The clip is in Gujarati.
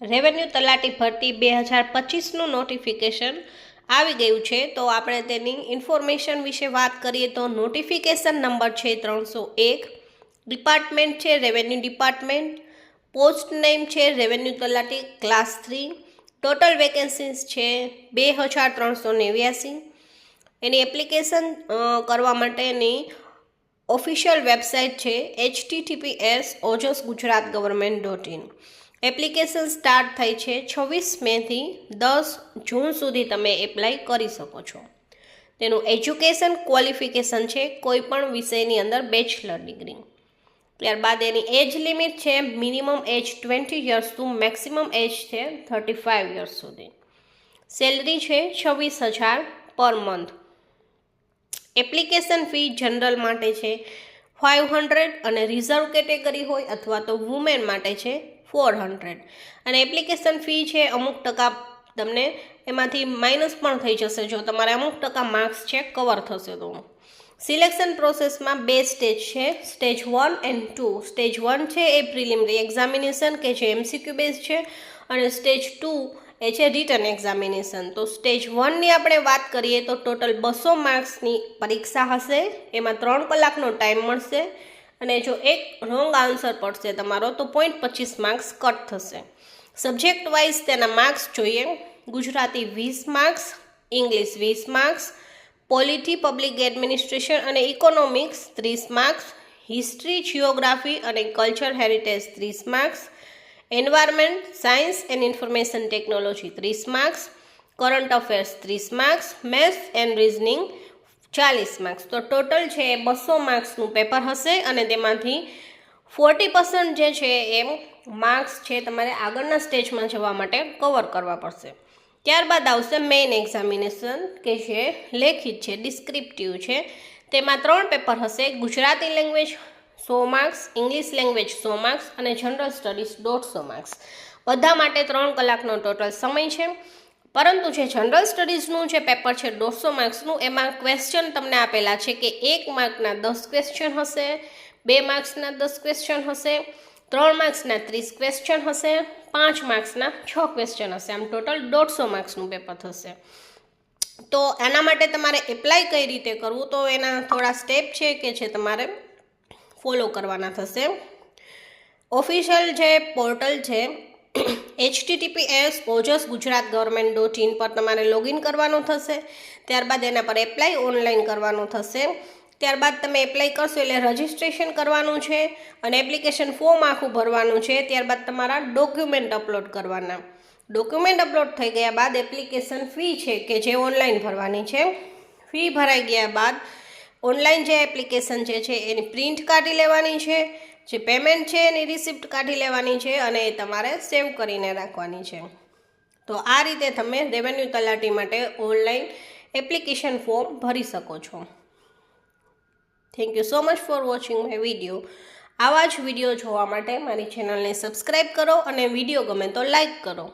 રેવન્યુ તલાટી ભરતી બે હજાર પચીસનું નોટિફિકેશન આવી ગયું છે. તો આપણે તેની ઇન્ફોર્મેશન વિશે વાત કરીએ તો નોટિફિકેશન નંબર છે ત્રણસો એક. ડિપાર્ટમેન્ટ છે રેવન્યુ ડિપાર્ટમેન્ટ પોસ્ટ નેમ છે revenue Talati class three total vacancies છે બે હજાર ત્રણસો નેવ્યાસી. એની એપ્લિકેશન કરવા માટેની ઓફિશિયલ વેબસાઇટ છે HTTPS Ojas Gujarat government dot in application start થઈ છે છવ્વીસ મેથી દસ જૂન સુધી તમે એપ્લાય કરી શકો છો. તેનું એજ્યુકેશન ક્વોલિફિકેશન છે કોઈ પણ વિષયની અંદર બેચલર ડિગ્રી. ત્યારબાદ એની એજ લિમિટ છે minimum age twenty years to maximum age છે થર્ટી ફાઇવ યર્સ સુધી. સેલરી છે છવ્વીસ હજાર per month. Application fee general માટે છે ફાઇવ હંડ્રેડ અને રિઝર્વ કેટેગરી હોય અથવા તો વુમેન માટે છે ફોર હંડ્રેડ અને એપ્લિકેશન ફી છે અમુક ટકા તમને એમાંથી માઇનસ પણ થઈ જશે. જો તમારે અમુક ટકા માર્ક્સ છે, કવર થશે તો. સિલેક્શન પ્રોસેસમાં બે સ્ટેજ છે. Stage one and two. Stage one છે એ પ્રિલિમરી એક્ઝામિનેશન કે જે એમસીક્યુ બેઝ છે અને સ્ટેજ ટુ એ છે રિટર્ન એક્ઝામિનેશન. તો સ્ટેજ વનની આપણે વાત કરીએ તો ટોટલ બસો માર્ક્સની પરીક્ષા હશે. એમાં ત્રણ કલાકનો ટાઈમ મળશે. અને જો એક રોંગ આન્સર પડશે તમારો, તો પોઈન્ટ પચીસ માર્ક્સ કટ થશે. સબ્જેક્ટ વાઇઝ તેના માર્ક્સ જોઈએ. ગુજરાતી વીસ માર્ક્સ ઇંગ્લિશ વીસ માર્ક્સ પોલિટી પબ્લિક એડમિનિસ્ટ્રેશન અને ઇકોનોમિક્સ ત્રીસ માર્ક્સ હિસ્ટ્રી જિયોગ્રાફી અને કલ્ચર હેરિટેજ ત્રીસ marks environment science and information technology ત્રીસ માર્ક્સ કરંટ અફેર્સ ત્રીસ માર્ક્સ મેથ્સ એન્ડ રિઝનિંગ ચાલીસ માર્ક્સ તો ટોટલ છે એ બસો માર્ક્સનું પેપર હશે અને તેમાંથી ફોર્ટી પર્સન્ટ જે છે એ માર્ક્સ છે તમારે આગળના સ્ટેજમાં જવા માટે કવર કરવા પડશે. ત્યારબાદ આવશે મેઇન એક્ઝામિનેશન કે જે લેખિત છે ડિસ્ક્રિપ્ટિવ છે. તેમાં ત્રણ પેપર હશે, ગુજરાતી લેંગ્વેજ સો માર્ક્સ ઇંગ્લિશ લેંગ્વેજ સો માર્ક્સ અને જનરલ સ્ટડીઝ દોઢસો માર્ક્સ બધા માટે ત્રણ કલાકનો ટોટલ સમય છે. પરંતુ જે જનરલ સ્ટડીઝનું જે પેપર છે, દોઢસો માર્ક્સનું, એમાં ક્વેશ્ચન તમને આપેલા છે કે એક માર્કના દસ ક્વેશ્ચન હશે, બે માર્ક્સના દસ ક્વેશ્ચન હશે, ત્રણ માર્ક્સના ત્રીસ ક્વેશ્ચન હશે, પાંચ માર્ક્સના છ ક્વેશ્ચન હશે. આમ ટોટલ દોઢસો માર્ક્સનું પેપર થશે. તો એના માટે તમારે એપ્લાય કઈ રીતે કરવું? તો એના થોડા સ્ટેપ છે કે જે તમારે ફોલો કરવાના થશે. ઓફિશિયલ જે પોર્ટલ છે HTTPS Ojas Gujarat government dot in પર તમારે લોગિન કરવાનું થશે. ત્યારબાદ એના પર એપ્લાય ઓનલાઈન કરવાનું થશે. ત્યારબાદ તમે એપ્લાય કરશો એટલે રજિસ્ટ્રેશન કરવાનું છે અને એપ્લિકેશન ફોર્મ આખું ભરવાનું છે. ત્યારબાદ તમારા ડોક્યુમેન્ટ અપલોડ કરવાના. ડોક્યુમેન્ટ અપલોડ થઈ ગયા બાદ એપ્લિકેશન ફી છે કે જે ઓનલાઈન ભરવાની છે. ફી ભરાઈ ગયા બાદ ઓનલાઈન જે એપ્લિકેશન જે છે એની પ્રિન્ટ કાઢી લેવાની છે. જે પેમેન્ટ છે એની રિસિપ્ટ કાઢી લેવાની છે અને એ તમારે સેવ કરીને રાખવાની છે. તો આ રીતે તમે રેવન્યુ તલાટી માટે ઓનલાઈન એપ્લિકેશન ફોર્મ ભરી શકો છો. Thank you so much for watching my video આવા જ વીડિયો જોવા માટે મારી ચેનલને સબસ્ક્રાઈબ કરો અને વીડિયો ગમે તો લાઈક કરો.